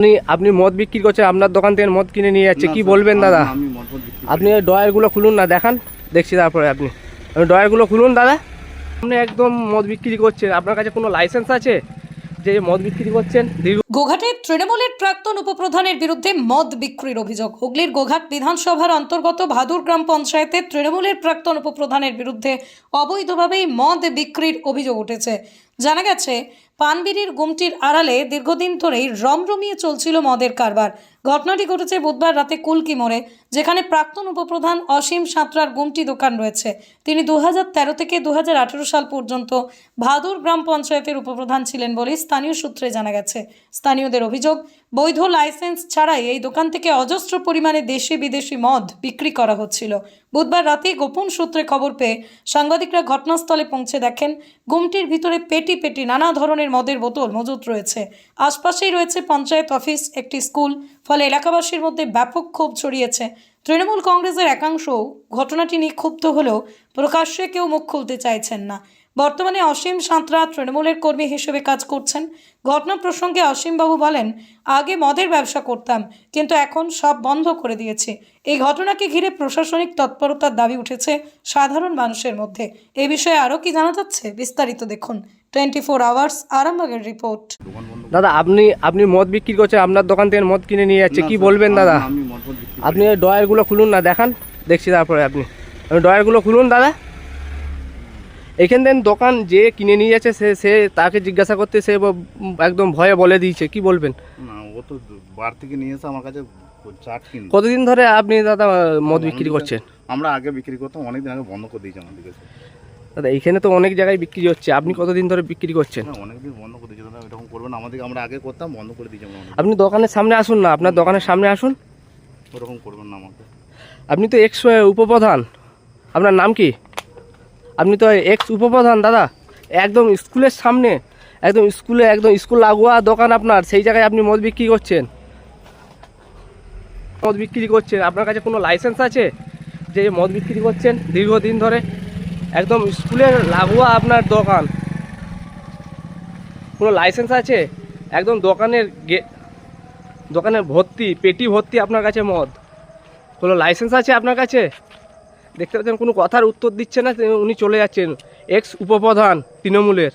আপনি আপনি মদ বিক্রি করছেন আপনার দোকান থেকে মদ কিনে নিয়ে যাচ্ছে কি বলবেন দাদা? আপনি ওই ডয়ারগুলো খুলুন না দেখান দেখছি তারপরে আপনি। আপনি ডয়ারগুলো খুলুন দাদা। আপনি একদম মদ বিক্রি করছেন আপনার কাছে কোনো লাইসেন্স আছে যে মদ বিক্রি করছেন? গোঘাটের তৃণমূলের প্রাক্তন উপপ্রধানের বিরুদ্ধে মদ বিক্রির অভিযোগ। হুগলির গোঘাট বিধানসভার অন্তর্গত ভাদুর গ্রাম পঞ্চায়েতের তৃণমূলের প্রাক্তন উপপ্রধানের বিরুদ্ধে অবৈধভাবেই মদ বিক্রির অভিযোগ উঠেছে। জানা গেছে পানবিড়ির গুমটির আড়ালে দীর্ঘদিন ধরেই রমরমিয়ে চলছিল মদের কারবার। ঘটনাটি ঘটেছে বুধবার রাতে কুলকি মোড়ে, যেখানে প্রাক্তন উপপ্রধান অসীম সাঁতরার গুমটি দোকান রয়েছে। তিনি দু তেরো থেকে দু হাজার আঠেরো সাল পর্যন্ত ভাদুর গ্রাম পঞ্চায়েতের উপপ্রধান ছিলেন বলে স্থানীয় সূত্রে জানা গেছে। স্থানীয়দের অভিযোগ, বৈধ লাইসেন্স ছাড়াই এই দোকান থেকে অজস্র পরিমাণে দেশি বিদেশি মদ বিক্রি করা হচ্ছিল। বুধবার রাতে গোপন সূত্রে খবর পেয়ে সাংবাদিকরা ঘটনাস্থলে পৌঁছে দেখেন, গুমটির ভিতরে পেটি পেটি নানা ধরনের মদের বোতল মজুত রয়েছে। আশপাশেই রয়েছে পঞ্চায়েত অফিস, একটি স্কুল, ফলে এলাকাবাসীর মধ্যে ব্যাপক ক্ষোভ ছড়িয়েছে। তৃণমূল কংগ্রেসের একাংশ ঘটনাটি নিয়ে ক্ষুব্ধ হলেও প্রকাশ্যে কেউ মুখ খুলতে চাইছেন না। বর্তমানে অসীম সাঁতরা তৃণমূলের কর্মী হিসেবে কাজ করছেন। ঘটনা প্রসঙ্গে অসীমবাবু বলেন আগে মদের ব্যবসা করতাম কিন্তু এখন সব বন্ধ করে দিয়েছি। এই ঘটনাকে ঘিরে প্রশাসনিক তৎপরতার দাবি উঠেছে সাধারণ মানুষের মধ্যে। এ বিষয়ে আরও কি জানা যাচ্ছে বিস্তারিত দেখুন। টোয়েন্টি ফোর আওয়ার্স আরামবাগের রিপোর্ট। দাদা আপনি আপনি মদ বিক্রি করছেন আপনার দোকান থেকে মদ কিনে নিয়ে যাচ্ছে কি বলবেন দাদা? আমি মদ ফদ বিক্রি করি। আপনি ওই ডয়ারগুলো খুলুন না দেখান দেখছি তারপরে আপনি। আপনি ডয়ারগুলো খুলুন দাদা। এখান থেকে দোকান যে কিনে নিয়ে যাচ্ছে সে সে তাকে জিজ্ঞাসা করতে সে একদম ভয়ে বলে দিয়েছে। কি বলবেন? না ও তো বার থেকে নিয়ে এসে আমার কাছে চাট কতদিন ধরে আপনি দাদা মদ বিক্রি করছেন? আমরা আগে বিক্রি করতাম অনেকদিন আগে বন্ধ করে দিয়েছি আমাদের কাছে দাদা এইখানে তো অনেক জায়গায় বিক্রি হচ্ছে। আপনি কতদিন ধরে বিক্রি করছেন? অনেকদিন বন্ধ করে দিয়েছি দাদা এরকম করবেন আমাদেরকে আমরা আগে করতাম বন্ধ করে দিয়েছি আপনি দোকানের সামনে আসুন না আপনার দোকানের সামনে আসুন। ওরকম করবেন না আমাকে। আপনি তো এক্স উপপ্রধান। আপনার নাম কি? আপনি তো এক্স উপপ্রধান, দাদা। একদম স্কুলের সামনে, একদম স্কুলে, একদম স্কুল লাগোয়া দোকান আপনার, সেই জায়গায় আপনি মদ বিক্রি করছেন। মদ বিক্রি করছেন, আপনার কাছে কোনো লাইসেন্স আছে? যে মদ বিক্রি করছেন দীর্ঘদিন ধরে। একদম স্কুলের লাগোয়া আপনার দোকান। কোনো লাইসেন্স আছে? একদম দোকানের গে, দোকানের ভর্তি, পেটি ভর্তি আপনার কাছে মদ। কোনো লাইসেন্স আছে আপনার কাছে? দেখতে পাচ্ছেন কোনো কথার উত্তর দিচ্ছে না উনি চলে যাচ্ছেন এক্স উপপ্রধান তৃণমূলের।